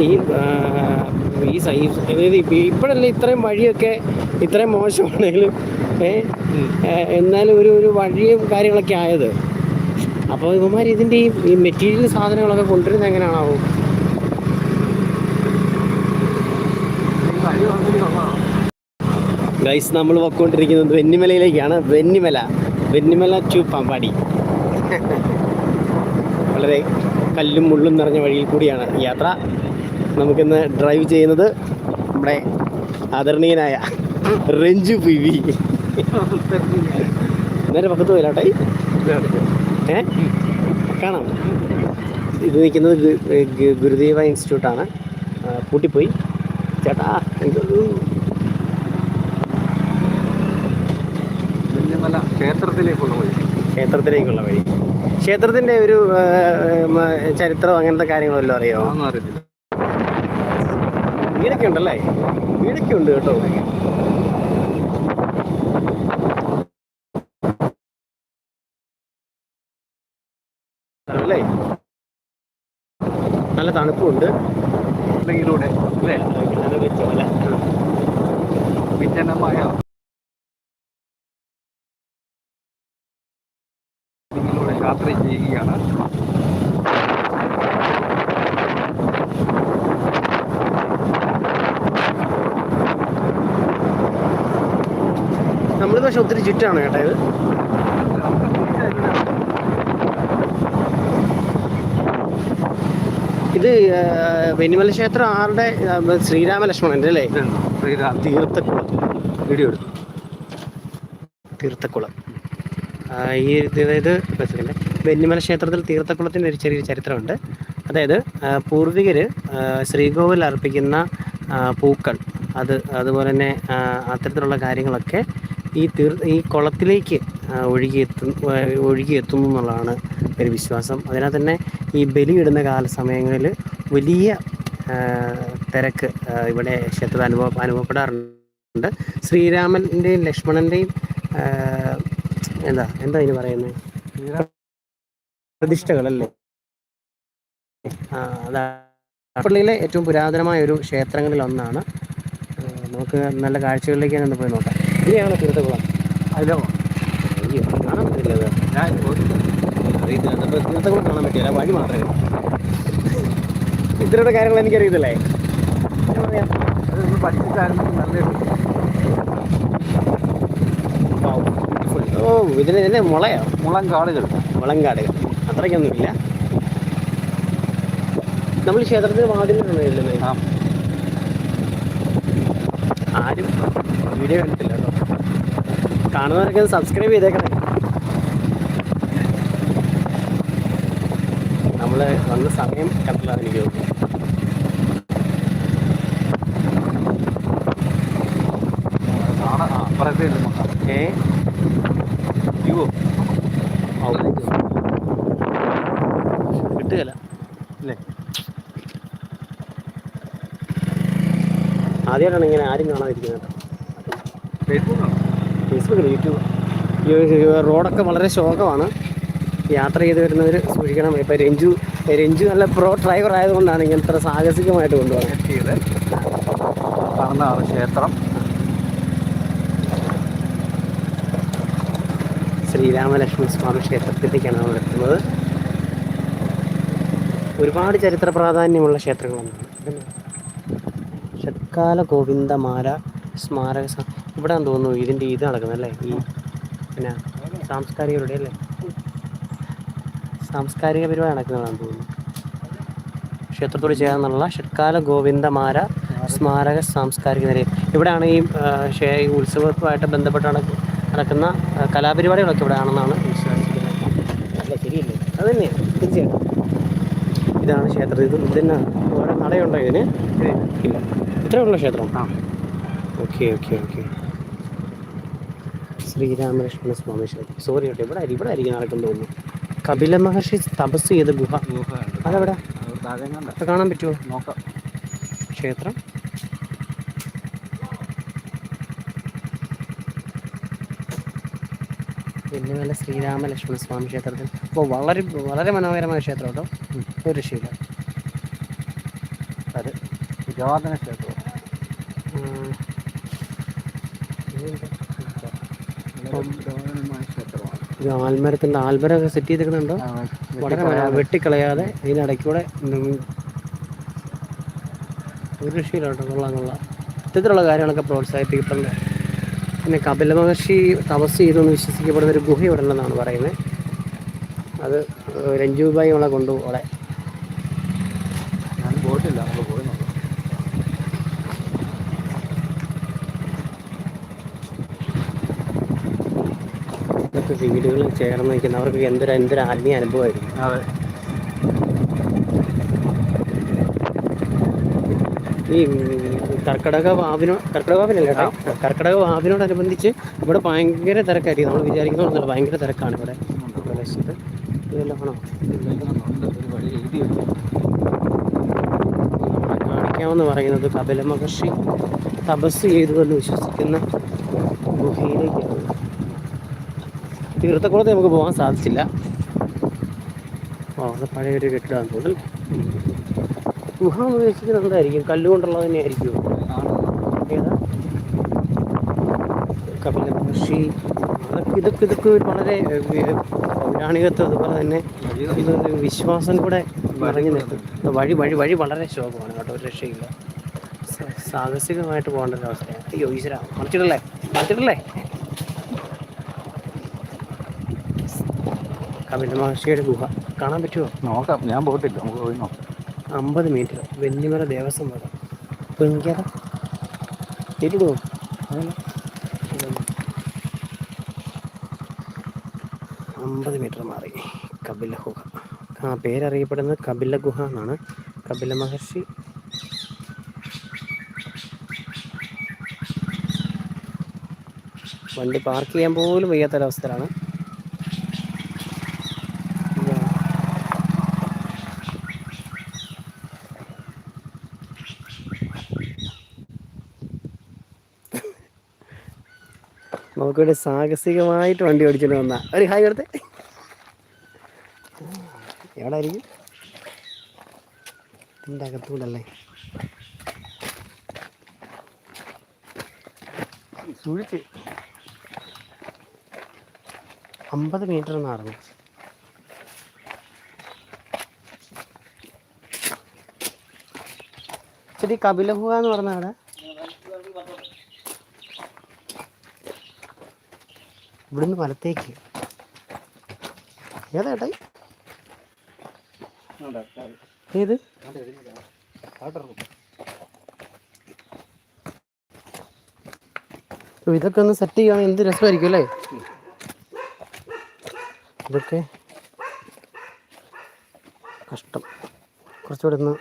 ഈ ആ, ഈ സൈ അതായത് ഇപ്പോഴല്ലേ ഇത്രയും വഴിയൊക്കെ ഇത്രയും മോശമാണെങ്കിലും എന്നാലും ഒരു ഒരു വഴിയും കാര്യങ്ങളൊക്കെ ആയത്. അപ്പോൾ ഇവന്മാർ ഇതിന്റെ ഈ ഈ മെറ്റീരിയൽ സാധനങ്ങളൊക്കെ കൊണ്ടുവരുന്നത് എങ്ങനെയാണാവും? ഗൈസ് നമ്മൾ പൊക്കോണ്ടിരിക്കുന്നത് വെന്നിമലയിലേക്കാണ്. വെന്നിമല. വെന്നിമല ടു പമ്പാടി വളരെ കല്ലും മുള്ളും നിറഞ്ഞ വഴിയിൽ കൂടിയാണ് യാത്ര. നമുക്കിന്ന് ഡ്രൈവ് ചെയ്യുന്നത് നമ്മുടെ ആദരണീയനായ രഞ്ജു പി വി. നേരെ പക്കത്ത് പോയില്ലാട്ടെ? ഏ? കാണാം. ഇത് നിൽക്കുന്നത് ഗുരുദേവ ഇൻസ്റ്റിറ്റ്യൂട്ടാണ് പൂട്ടിപ്പോയി. ചേട്ടാ ക്ഷേത്രത്തിലേക്കുള്ള വഴി. ക്ഷേത്രത്തിലേക്കുള്ള വഴി. ക്ഷേത്രത്തിന്റെ ഒരു ചരിത്രം അങ്ങനത്തെ കാര്യങ്ങളല്ലോ അറിയോ? വീടൊക്കെ ഉണ്ടല്ലേ? വീടൊക്കെ ഉണ്ട് കേട്ടോ. അല്ലേ? നല്ല തണുപ്പുണ്ട്. ഇതിലൂടെ അല്ലേ? നല്ല വെച്ചോല. വിജനമായ യാത്ര ചെയ്യുകയാണ് നമ്മൾ പക്ഷെ ഒത്തിരി ചുറ്റാണ് കേട്ടോ ഇത് ഇത് വെനിമല ക്ഷേത്രം ആരുടെ ശ്രീരാമ ലക്ഷ്മണന്റെ അല്ലേ ശ്രീരാം തീർത്ഥക്കുളം വീഡിയോ എടുത്തു തീർത്ഥക്കുളം ഈ അതായത് second. വെന്നിമല ക്ഷേത്രത്തിൽ തീർത്ഥക്കുളത്തിന്റെ ഒരു ചെറിയൊരു ചരിത്രമുണ്ട്. അതായത് പൂർവികർ ശ്രീകോവിൽ അർപ്പിക്കുന്ന പൂക്കൾ അത് അതുപോലെ തന്നെ അത്തരത്തിലുള്ള കാര്യങ്ങളൊക്കെ ഈ തീർ ഈ കുളത്തിലേക്ക് ഒഴുകി ഒഴുകിയെത്തുന്നു എന്നുള്ളതാണ് ഒരു വിശ്വാസം. അതിനാൽ തന്നെ ഈ ബലിയിടുന്ന കാല സമയങ്ങളിൽ വലിയ തിരക്ക് ഇവിടെ ക്ഷേത്രത്തിൽ അനുഭവ അനുഭവപ്പെടാറുണ്ട്. ശ്രീരാമന്റെയും ലക്ഷ്മണന്റെയും എന്താ എന്താ ഇതിന് പറയുന്നത്? ശ്രീരാം പ്രതിഷ്ഠകളല്ലേ? പള്ളിയിലെ ഏറ്റവും പുരാതനമായ ഒരു ക്ഷേത്രങ്ങളിൽ ഒന്നാണ്. നമുക്ക് നല്ല കാഴ്ചകളിലേക്ക് തന്നെ പോയി നോക്കാം. ഇനിയാണ് തീർത്ഥകുളം. അതിലോ അയ്യോ കാണാൻ പറ്റില്ല തീർത്ഥകുളം കാണാൻ പറ്റില്ല. വഴി മാത്രമേ ഇത്തരയുടെ കാര്യങ്ങൾ എനിക്കറിയത്തില്ലേ? പഠിച്ചിട്ടായിരുന്നു നല്ലൊരു ഓ ഇതിന് ഇതിന് മുളയോ. മുളങ്കാടുകൾ. മുളങ്കാടുകൾ. അത്രയ്ക്കൊന്നുമില്ല. നമ്മൾ ക്ഷേത്രത്തിൽ വാതിലുണ്ടോ ഇല്ലെന്നേ ആ. ആരും വീഡിയോ കണ്ടിട്ടില്ല കേട്ടോ. കാണുന്നവരൊക്കെ സബ്സ്ക്രൈബ് ചെയ്തേക്കണേ. നമ്മൾ വന്ന സമയം കണ്ടില്ലാതെ എനിക്ക് തോന്നുന്നു. കാണാം ആ അപ്പുറത്തെ ഇല്ല നോക്കാം ഏ അയ്യോ കിട്ടുകയില്ല അല്ലേ ആദ്യമായിട്ടാണ് ഇങ്ങനെ ആരും കാണാതിരിക്കുന്നത്. ഫേസ്ബുക്കിൽ യൂട്യൂബ് റോഡൊക്കെ വളരെ ശോകമാണ്. യാത്ര ചെയ്ത് വരുന്നവർ സൂക്ഷിക്കണം. ഇപ്പോൾ രഞ്ജു രഞ്ജു നല്ല പ്രോ ഡ്രൈവർ ആയതുകൊണ്ടാണ് ഇങ്ങനത്തെ സാഹസികമായിട്ട് കൊണ്ടുപോകുന്നത്. ക്ഷേത്രം. ശ്രീരാമലക്ഷ്മി സ്വാമി ക്ഷേത്രത്തിലേക്കാണ് നമ്മൾ എത്തുന്നത്. ഒരുപാട് ചരിത്ര പ്രാധാന്യമുള്ള ക്ഷേത്രങ്ങളൊന്നാണ് ഇതെന്നാ? ഷത്കാല ഗോവിന്ദമാല സ്മാരക ഇവിടെ തോന്നുന്നു ഇതിന്റെ ഇത് നടക്കുന്നത് അല്ലേ ഈ പിന്നെ സാംസ്കാരികരുടെ അല്ലേ? സാംസ്കാരിക പരിപാടി നടക്കുന്നതാണെന്ന് തോന്നുന്നു. ക്ഷേത്രത്തോട് ചേർന്നുള്ള ഷട്കാല ഗോവിന്ദമാര സ്മാരക സാംസ്കാരിക നിലയം. ഇവിടെയാണ് ഈ ഉത്സവമായിട്ട് ക്ഷേ- ഈ ഉത്സവവുമായിട്ട് ബന്ധപ്പെട്ട് നടക്കുന്ന കലാപരിപാടികളൊക്കെ ഇവിടെ ആണെന്നാണ് വിശ്വസിക്കുന്നത്. ശരിയല്ലേ? തീർച്ചയായിട്ടും. ഇതാണ് ക്ഷേത്രം. ഇത് ഇതിന് വേറെ നടയുണ്ടോ ഇതിന്? ഇല്ല. ഇത്രേ ഉള്ള ക്ഷേത്രം? ആ. Okay okay okay. Sreeramalakshmana Swami ക്ഷേത്രം. സോറി കേട്ടോ ഇവിടെ ഇവിടെ ആയിരിക്കും നടക്കുന്നു തോന്നുന്നു. കപില മഹർഷി തപസ് ചെയ്ത ഗുഹ. അതെവിടെ? കാണാൻ പറ്റുമോ നോക്കാം. ക്ഷേത്രം? വെല്ലുവില ശ്രീരാമ ലക്ഷ്മണ സ്വാമി ക്ഷേത്രത്തിൽ. അപ്പോൾ വളരെ വളരെ മനോഹരമായ ക്ഷേത്രം കേട്ടോ. ഒരു രക്ഷയില്ല അത് തിരുവാതിര ക്ഷേത്രം ഇത് ആൽമരത്തിന്റെ ആൽമരമൊക്കെ സെറ്റ് ചെയ്തിരിക്കുന്നുണ്ടോ? വളരെ വെട്ടിക്കളയാതെ. ഇതിനിടയ്ക്കൂടെ ഒരു രക്ഷയിലോട്ടോ കൊള്ളാം കൊള്ളാം. ഇത്തരത്തിലുള്ള കാര്യങ്ങളൊക്കെ പ്രോത്സാഹിപ്പിക്കുന്നുണ്ട് പിന്നെ കപില മഹർഷി തപസ് ചെയ്തെന്ന് വിശ്വസിക്കപ്പെടുന്ന ഒരു ഗുഹ ഇവിടെ ഉണ്ടെന്നാണ് പറയുന്നത്. അത് രഞ്ജുബായി നമ്മളെ കൊണ്ടു അവിടെ ഞാൻ പോയിട്ടില്ല നമ്മൾ പോയി നോക്കാം ഇതൊക്കെ വീടുകളിൽ ചേർന്ന് നിൽക്കുന്നവർക്ക് എന്തൊരു എന്തൊരു ആത്മീയ അനുഭവമായിരിക്കും. അതെ. ഈ കർക്കടക വാവിനോ കർക്കിടക വാവിനല്ലേ കേട്ടോ. കർക്കിടക വാവിനോടനുബന്ധിച്ച് ഇവിടെ ഭയങ്കര തിരക്കായിരിക്കും. നമ്മൾ വിചാരിക്കുന്നതല്ല ഭയങ്കര തിരക്കാണ് ഇവിടെ പ്രദേശത്ത്. ഇതെല്ലാം ആണോ? കാണിക്കാമെന്ന് പറയുന്നത് കപില മഹർഷി തപസ് ചെയ്തു എന്ന് വിശ്വസിക്കുന്ന ഗുഹയിലേക്കാണ്. തീർത്ഥക്കുളത്ത് നമുക്ക് പോകാൻ സാധിച്ചില്ല. ഓ അത് പഴയൊരു കെട്ടിടമാണെന്ന് തോന്നുന്നു ഗുഹ എന്ന് എന്തായിരിക്കും? കല്ലുകൊണ്ടുള്ളത് തന്നെ ആയിരിക്കും ഏതാ അതൊക്കെ ഇതൊക്കെ ഇതൊക്കെ വളരെ പൗരാണികത്വം അതുപോലെ തന്നെ ഇതൊരു വിശ്വാസം കൂടെ നിറഞ്ഞു നിൽക്കും. വഴി വഴി വഴി വളരെ ശോഭമാണ് കേട്ടോ ഒരു രക്ഷയില്ല. സാഹസികമായിട്ട് പോകേണ്ട ഒരു അവസ്ഥയാണ്. അയ്യോ ഈശ്വര മറിച്ചിടല്ലേ മറിച്ചിടല്ലേ കപില മഹർഷിയുടെ ഗുഹ. കാണാൻ പറ്റുമോ? നോക്കാം. ഞാൻ പോയിട്ടില്ല നമുക്ക് പോയി നോക്കാം. അമ്പത് മീറ്റർ വെന്നിമല ദേവസ്വം അപ്പോൾ എനിക്കതാ ശരിടുമോ അമ്പത് മീറ്റർ മാറി. കപില ഗുഹ. ആ പേരറിയപ്പെടുന്നത് കപില ഗുഹ എന്നാണ്. കപില മഹർഷി. വണ്ടി പാർക്ക് ചെയ്യാൻ പോലും വയ്യാത്തൊരവസ്ഥയിലാണ്. നമുക്കിവിടെ സാഹസികമായിട്ട് വണ്ടി ഓടിച്ചിട്ട് വന്ന. ഒരു ഹായ് എടുത്ത് എവിടെ ആയിരിക്കും ഇതിന്റെ അകത്തൂടല്ലേ? സൂക്ഷിച്ച് അമ്പത് മീറ്റർ നടന്നു ശരി കപിലഹുക എന്ന് പറഞ്ഞ അവിടെ. ഇവിടുന്ന് വലത്തേക്ക്. ഏതാ ഏത്? ഇതൊക്കെ ഒന്ന് സെറ്റ് ചെയ്യുകയാണെങ്കിൽ എന്ത് രസമായിരിക്കും അല്ലേ? ഇതൊക്കെ കഷ്ടം. കുറച്ചുകൂടെ ഒന്ന്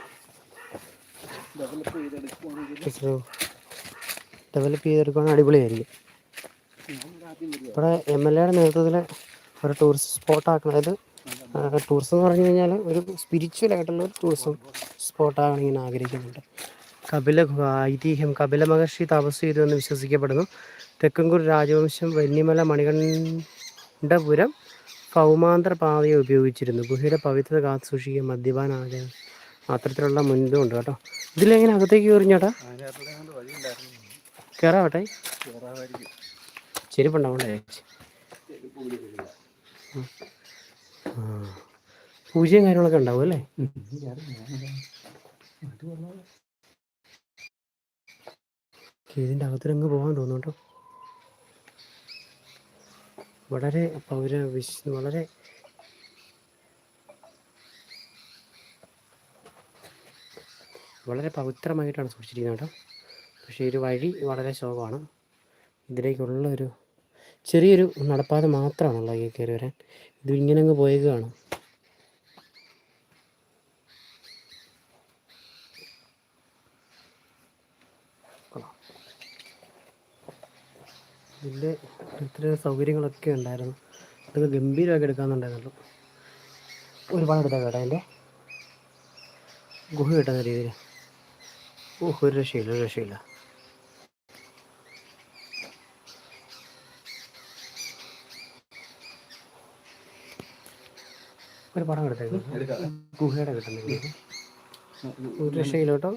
ഡെവലപ്പ് ചെയ്തെടുക്കുകയാണെങ്കിൽ അടിപൊളിയായിരിക്കും. ഇവിടെ എം എൽ എയുടെ നേതൃത്വത്തിൽ ഒരു ടൂറിസ്റ്റ് സ്പോട്ടാക്കണം അതായത് ടൂറിസം എന്ന് പറഞ്ഞു കഴിഞ്ഞാൽ ഒരു സ്പിരിച്വൽ ആയിട്ടുള്ള ഒരു ടൂറിസം സ്പോട്ടാണ് ഇങ്ങനെ ആഗ്രഹിക്കുന്നുണ്ട്. കപില ഐതിഹ്യം കപില മഹർഷി തപസ് ചെയ്തു എന്ന് വിശ്വസിക്കപ്പെടുന്നു. തെക്കൻകൂർ രാജവംശം വന്യമല മണികണ്ഠപുരം ഭൗമാന്തര പാതയെ ഉപയോഗിച്ചിരുന്നു. ഗുഹയുടെ പവിത്രത കാത്തു സൂക്ഷിക്കുക മദ്യപാനായ അത്തരത്തിലുള്ള മുൻപും ഉണ്ട് കേട്ടോ. ഇതിലെങ്ങനെ അകത്തേക്ക് കയറി ചേട്ടാ? അതിനകത്തുള്ള വഴി ഉണ്ടായിരുന്നു കയറാവട്ടെ ചെരുപ്പുണ്ടാവണ്ടേ. പൂജയും കാര്യങ്ങളൊക്കെ ഉണ്ടാവും അല്ലേ? ഇതിന്റെ അകത്തിലങ്ങ് പോകാൻ തോന്നുന്നുണ്ടോ? വളരെ പൗര വിശ് വളരെ വളരെ പവിത്രമായിട്ടാണ് സൂക്ഷിച്ചിരിക്കുന്നത് കേട്ടോ. പക്ഷേ ഒരു വഴി വളരെ ശോകമാണ്. ഇതിലേക്കുള്ള ഒരു ചെറിയൊരു നടപ്പാത മാത്രമാണുള്ളത് ഈ കയറി വരാൻ. ഇത് ഇങ്ങനെ അങ്ങ് പോയേക്കാണ് ഇതിന്റെ ഇത്ര സൗകര്യങ്ങളൊക്കെ ഉണ്ടായിരുന്നു. അത് ഗംഭീരമാക്കി എടുക്കാമെന്നുണ്ടായിരുന്നല്ലോ ഒരുപാട് എടുത്താൽ കേട്ടോ അതിന്റെ ഗുഹ കിട്ടുന്ന രീതിയിൽ ഓഹ് ഒരു രക്ഷയില്ല ഒരു രക്ഷയില്ല. ഒരു പടം എടുത്തേക്കും ഗുഹയുടെ കിട്ടുന്നത് ഒരു രക്ഷയില്ല കേട്ടോ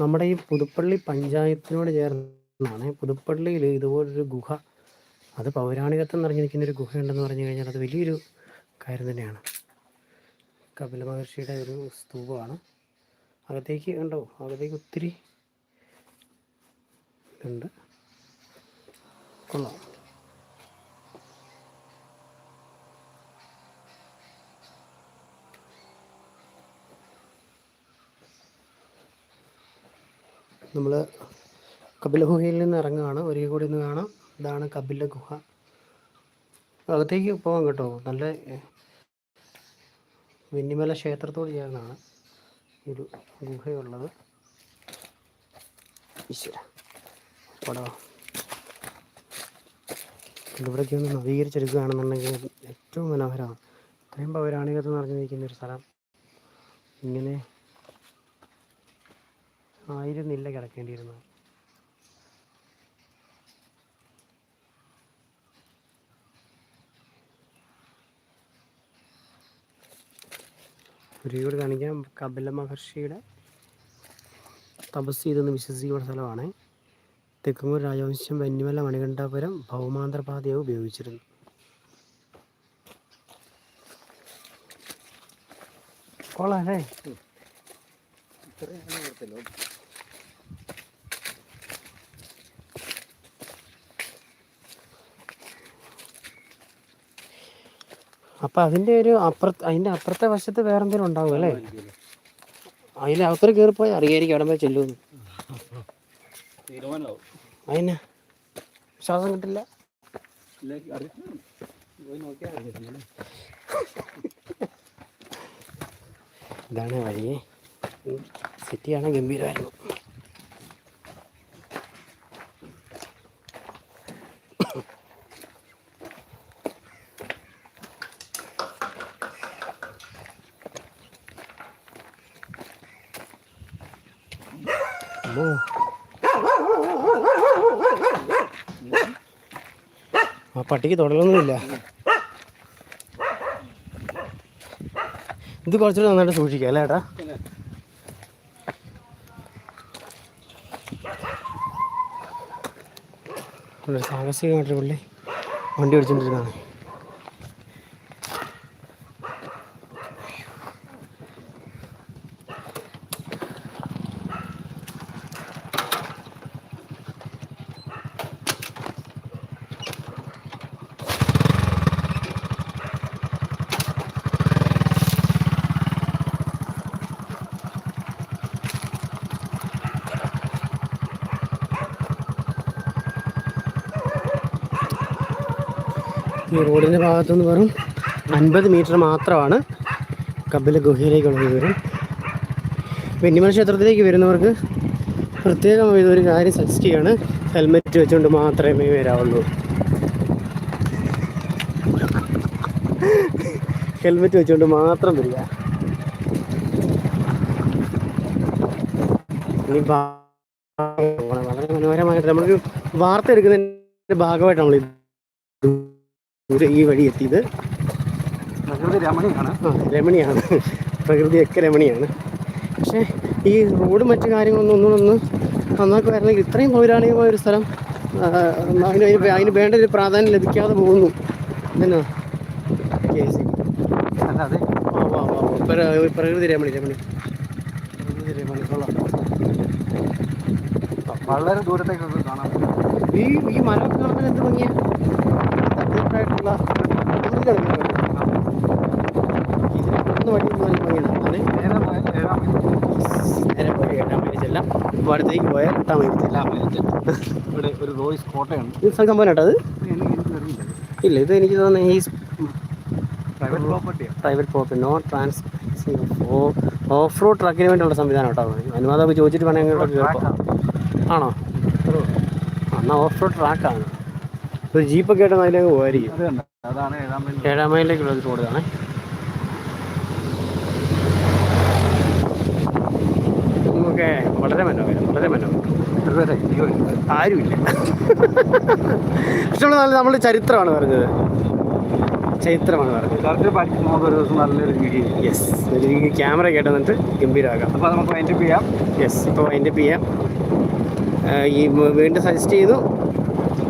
നമ്മുടെ ഈ പുതുപ്പള്ളി പഞ്ചായത്തിനോട് ചേർന്നാണ് പുതുപ്പള്ളിയിൽ ഇതുപോലൊരു ഗുഹ. അത് പൗരാണികത്വം നിറഞ്ഞിരിക്കുന്ന ഒരു ഗുഹയുണ്ടെന്ന് പറഞ്ഞു കഴിഞ്ഞാൽ അത് വലിയൊരു കാര്യം തന്നെയാണ്. കപില മഹർഷിയുടെ ഒരു സ്തൂപമാണ്. അകത്തേക്ക് ഉണ്ടോ അകത്തേക്ക് ഒത്തിരി ഇതുണ്ട്. കൊള്ളാം. നമ്മൾ കപില ഗുഹയിൽ നിന്ന് ഇറങ്ങുകയാണ്. ഒരിക്കൽ കൂടി ഒന്ന് കാണാം. ഇതാണ് കപില ഗുഹ. അകത്തേക്ക് പോകാം കേട്ടോ. നല്ല വെന്നിമല ക്ഷേത്രത്തോട് ചേർന്നാണ് ഒരു ഗുഹയുള്ളത്. ഈശ്വര. ഇവിടേക്ക് ഒന്ന് നവീകരിച്ചെടുക്കുകയാണെന്നുണ്ടെങ്കിൽ ഏറ്റവും മനോഹരമാണ്. ഇത്രയും പൗരാണികത നിറഞ്ഞു നിൽക്കുന്ന ഒരു സ്ഥലം. ഇങ്ങനെ ആയിരുന്നില്ല കിടക്കേണ്ടിയിരുന്നത്. ഒരിക്കൽ കാണിക്കാം. കപില മഹർഷിയുടെ തപസ് ചെയ്തെന്ന് വിശ്വസിക്കുന്ന സ്ഥലമാണ്. തെക്കുമൂർ രാജവംശം വന്യമല മണികണ്ഠാപുരം ഭൗമാന്തരപാതയായി ഉപയോഗിച്ചിരുന്നു. കൊള്ളാല്ലേ ഇത്രയും അപ്പം അതിന്റെ ഒരു അപ്പുറത്ത് അതിന്റെ അപ്പുറത്തെ വശത്ത് വേറെ എന്തെങ്കിലും ഉണ്ടാവും അല്ലേ? അതിന്റെ കേറി കയറിപ്പോയി അറിയായിരിക്കും അവിടെ പോയി ചെല്ലുമെന്ന്. അതിന് ശ്വാസം കിട്ടില്ല. ഇതാണ് വഴിയെ സിറ്റിയാണ് ഗംഭീരമായിരുന്നു. ആ പട്ടിക്ക് തുടലൊന്നുമില്ല. ഇത് കുറച്ചുകൂടെ നന്നായിട്ട് സൂക്ഷിക്കാം അല്ലേ ഏട്ടാ? സാഹസികമായിട്ടുള്ള പുള്ളി വണ്ടി ഓടിച്ചോണ്ടിരുന്നതാണ് ഈ റോഡിന്റെ ഭാഗത്തുനിന്ന് വെറും അൻപത് മീറ്റർ മാത്രമാണ് കപില ഗുഹയിലേക്കുള്ള ദൂരം. വെന്നിമല ക്ഷേത്രത്തിലേക്ക് വരുന്നവർക്ക് പ്രത്യേകം ഇതൊരു കാര്യം സജസ്റ്റ് ചെയ്യാണ്. ഹെൽമെറ്റ് വെച്ചുകൊണ്ട് മാത്രമേ വരാവുള്ളൂ. ഹെൽമെറ്റ് വെച്ചുകൊണ്ട് മാത്രം വരിക. വളരെ മനോഹരമായിട്ട് നമ്മളൊരു വാർത്ത എടുക്കുന്നതിന്റെ ഭാഗമായിട്ട് നമ്മൾ ദൂരെ ഈ വഴി എത്തിയത് പ്രകൃതി രമണിയാണ്. ആ രമണിയാണ്. പ്രകൃതിയൊക്കെ രമണിയാണ്. പക്ഷേ ഈ റോഡ് മറ്റു കാര്യങ്ങളൊന്നും ഒന്നും ഒന്ന് നന്നാക്കുമായിരുന്നെങ്കിൽ ഇത്രയും പൗരാണികമായ ഒരു സ്ഥലം അതിന് അതിന് വേണ്ട ഒരു പ്രാധാന്യം ലഭിക്കാതെ പോകുന്നു. എന്നാ? കേസ് അല്ലാതെ? ഓ വാ വാ വാ. പ്ര- പ്രകൃതി രമണി രമണി. പ്രകൃതി രമണി കൊള്ളാം. വളരെ ദൂരത്തേക്കൊക്കെ കാണാം. പറ്റും ഈ ഈ മരമൊക്കെ കാണാൻ എന്ത് ഭംഗിയാ തട്ടിപ്പായിട്ടുള്ള ഇതിനെ പെട്ടെന്ന് വഴി നല്ല ഭംഗിയാണ് അതാണ് നേരെ പോയാൽ ഏഴാം മൈൽ നേരെ അടുത്തേക്ക് പോയാൽ എട്ടാം മൈൽ ചെല്ലാം. ഏഴാം ഇവിടെ ഒരു റോയ്സ് കോട്ടയുണ്ട്. ഇത് ഇല്ല ഇത് എനിക്ക് തോന്നുന്നു ഈ പ്രൈവറ്റ് പ്രോപ്പർട്ടിയാണ് private property no trans off road ട്രക്കിന് വേണ്ടിയുള്ള സംവിധാനം കേട്ടോ അനുവാദമൊക്കെ ചോദിച്ചിട്ട് വേണമെങ്കിൽ ആണോ. എന്നാൽ ഓഫ് റോഡ് ട്രാക്കാണ് ഒരു ജീപ്പൊക്കെ ആയിട്ട് അതിലേക്ക് പോകായിരിക്കും അതാണ് ഏഴാം മൈലിലേക്കുള്ള ഒരു റോഡാണ് നമുക്ക് വളരെ മനോഹരം വളരെ മനോഹരം. ആരുമില്ല. പക്ഷെ നമ്മൾ നമ്മൾ ചരിത്രമാണ് പറഞ്ഞത്. ചരിത്രമാണ് പറഞ്ഞത്. ഒരു ദിവസം നല്ലൊരു വീഡിയോ യെസ് ഒരു ക്യാമറ കേട്ട് വന്നിട്ട് ഗംഭീരമാകാം അപ്പോൾ നമുക്ക് വൈൻഡപ്പ് ചെയ്യാം. യെസ് ഇപ്പോൾ വൈൻഡപ്പ് ചെയ്യാം. ഈ വീണ്ടും സജസ്റ്റ് ചെയ്തു.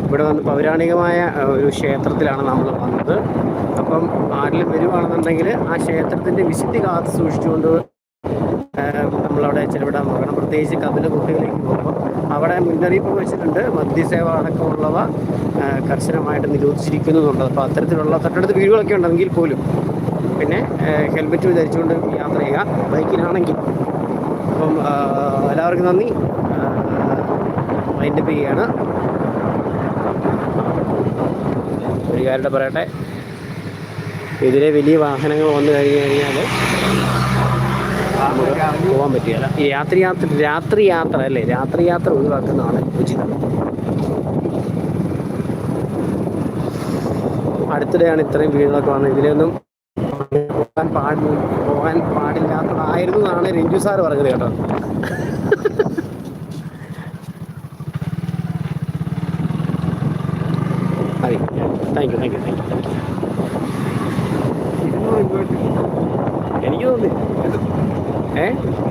ഇവിടെ വന്ന് പൗരാണികമായ ഒരു ക്ഷേത്രത്തിലാണ് നമ്മൾ വന്നത്. അപ്പം ആരിലും വരുവാണെന്നുണ്ടെങ്കിൽ ആ ക്ഷേത്രത്തിന്റെ വിശുദ്ധി കാത്തു സൂക്ഷിച്ചുകൊണ്ട് നമ്മളവിടെ ചെലവിടാൻ നോക്കണം പ്രത്യേകിച്ച് കപില കുട്ടികളിലേക്ക് പോകുമ്പോൾ അവിടെ മുന്നറിയിപ്പ് വെച്ചിട്ടുണ്ട്. മദ്യസേവ അടക്കമുള്ളവ കർശനമായിട്ട് നിരോധിച്ചിരിക്കുന്നതുണ്ട് അപ്പോൾ അത്തരത്തിലുള്ള തൊട്ടടുത്ത് വീടുകളൊക്കെ ഉണ്ടെങ്കിൽ പോലും പിന്നെ ഹെൽമെറ്റ് ധരിച്ചുകൊണ്ട് യാത്ര ചെയ്യുക. ബൈക്കിലാണെങ്കിൽ അപ്പം എല്ലാവർക്കും നന്ദി. മൈൻഡപ്പ് ചെയ്യുകയാണ്. ഒരു കാര്യം പറയട്ടെ. ഇതിലെ വലിയ വാഹനങ്ങൾ വന്നു കഴിഞ്ഞു കഴിഞ്ഞാൽ പോകാൻ പറ്റുകയില്ല ഈ രാത്രി യാത്ര രാത്രി യാത്ര അല്ലേ? രാത്രി യാത്ര ഒഴിവാക്കുന്നതാണ് ഉചിതം. അടുത്തിടെയാണ് ഇത്രയും വീടുകളൊക്കെ വന്നത്. ഇതിലൊന്നും പോകാൻ പാടില്ല പോകാൻ പാടില്ലാത്തതായിരുന്നു എന്നാണ് രഞ്ജു സാർ പറഞ്ഞത് കേട്ടോ. thank you thank you thank you ഇരുന്നൂറ് രൂപ എനിക്ക് തോന്നി ഏ